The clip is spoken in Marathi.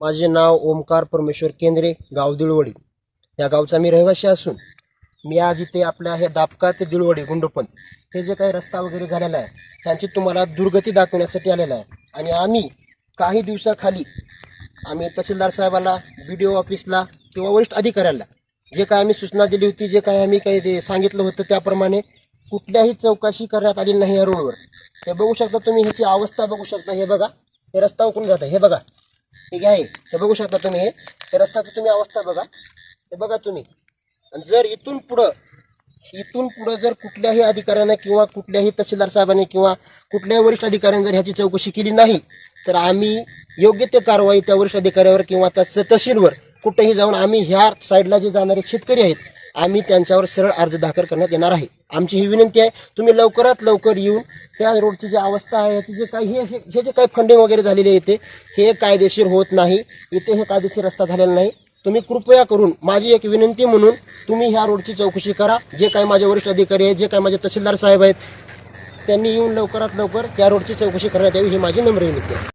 माझे नाव ओमकार परमेश्वर केंद्रे गाव दिळवडी. या गावचा मी रहिवासी असून मी आज इथे आपल्या हे दापका ते दिळवडी गुंडोपन हे जे काही रस्ता वगैरे झालेला आहे त्यांची तुम्हाला दुर्गती दाखवण्यासाठी आलेला आहे. आणि आम्ही काही दिवसाखाली आम्ही तहसीलदार साहेबाला बी डी ओ ऑफिसला किंवा वरिष्ठ अधिकाऱ्याला जे काय आम्ही सूचना दिली होती जे काय आम्ही काही सांगितलं होतं त्याप्रमाणे कुठल्याही चौकशी करण्यात आली नाही या रोडवर. हे बघू शकता तुम्ही ह्याची अवस्था बघू शकता. हे बघा हे रस्ता उकळून जातं हे बघा हे आहे? हे बघू शकता तुम्ही हे. हे तुम्ही अवस्था बघा. हे बघा तुम्ही. जर इथून पुढं इथून पुढं जर कुठल्याही अधिकाऱ्यानं किंवा कुठल्याही तहसीलदार साहेबांनी किंवा कुठल्याही वरिष्ठ अधिकाऱ्याने जर ह्याची चौकशी केली नाही तर आम्ही योग्य ते कारवाई त्या वरिष्ठ अधिकाऱ्यावर किंवा त्या तहसीलवर कुठेही जाऊन आम्ही ह्या साईडला जे जाणारे शेतकरी आहेत आम्ही त्यांच्यावर सरळ अर्ज दाखल करण्यात येणार आहे. आमची ही विनंती आहे तुम्ही लवकरात लवकर येऊन त्या रोडची जी अवस्था आहे याची जे काही हे हे हे जे काही फंडिंग वगैरे झालेले येते हे कायदेशीर होत नाही. इथे हे कायदेशीर रस्ता झालेला नाही. तुम्ही कृपया करून माझी एक विनंती म्हणून तुम्ही ह्या रोडची चौकशी करा. जे काही माझे वरिष्ठ अधिकारी आहेत जे काही माझे तहसीलदार साहेब आहेत त्यांनी येऊन लवकरात लवकर त्या रोडची चौकशी करण्यात यावी ही माझी नम्र विनंती आहे.